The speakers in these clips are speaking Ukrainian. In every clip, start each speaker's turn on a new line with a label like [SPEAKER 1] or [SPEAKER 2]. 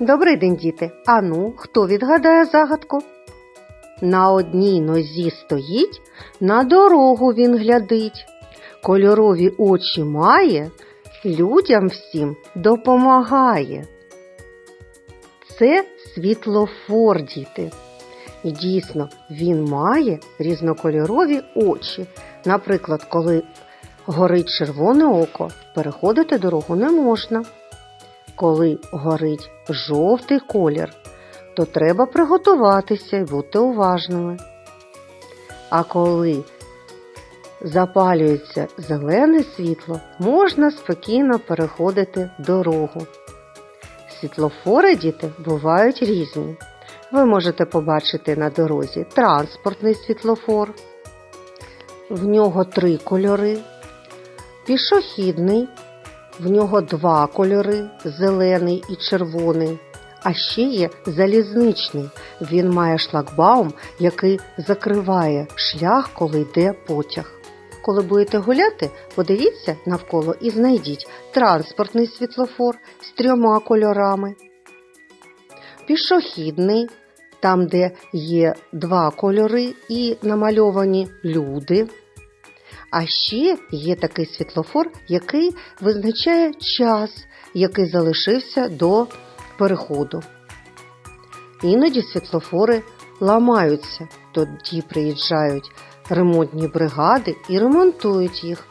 [SPEAKER 1] Добрий день, діти. Ану, хто відгадає загадку? На одній нозі стоїть, на дорогу він глядить. Кольорові очі має, людям всім допомагає. Це світлофор, діти. І дійсно, він має різнокольорові очі. Наприклад, коли горить червоне око, переходити дорогу не можна. Коли горить жовтий колір, то треба приготуватися і бути уважними. А коли запалюється зелене світло, можна спокійно переходити дорогу. Світлофори, діти, бувають різні. Ви можете побачити на дорозі транспортний світлофор. В нього три кольори. Пішохідний, в нього два кольори зелений і червоний. А ще є залізничний. Він має шлагбаум, який закриває шлях, коли йде потяг. Коли будете гуляти, подивіться навколо і знайдіть транспортний світлофор з трьома кольорами. Пішохідний, там, де є два кольори і намальовані люди. А ще є такий світлофор, який визначає час, який залишився до переходу. Іноді світлофори ламаються, тоді приїжджають ремонтні бригади і ремонтують їх,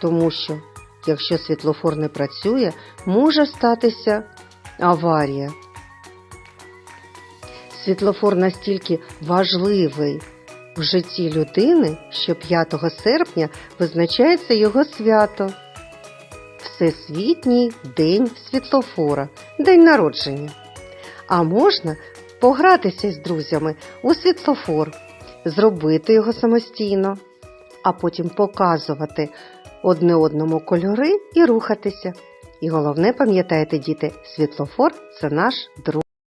[SPEAKER 1] тому що якщо світлофор не працює, може статися аварія. Світлофор настільки важливий в житті людини, що 5 серпня визначається його свято. Всесвітній день світлофора, день народження. А можна погратися з друзями у світлофор, зробити його самостійно, а потім показувати одне одному кольори і рухатися. І головне, пам'ятайте, діти, світлофор це наш друг.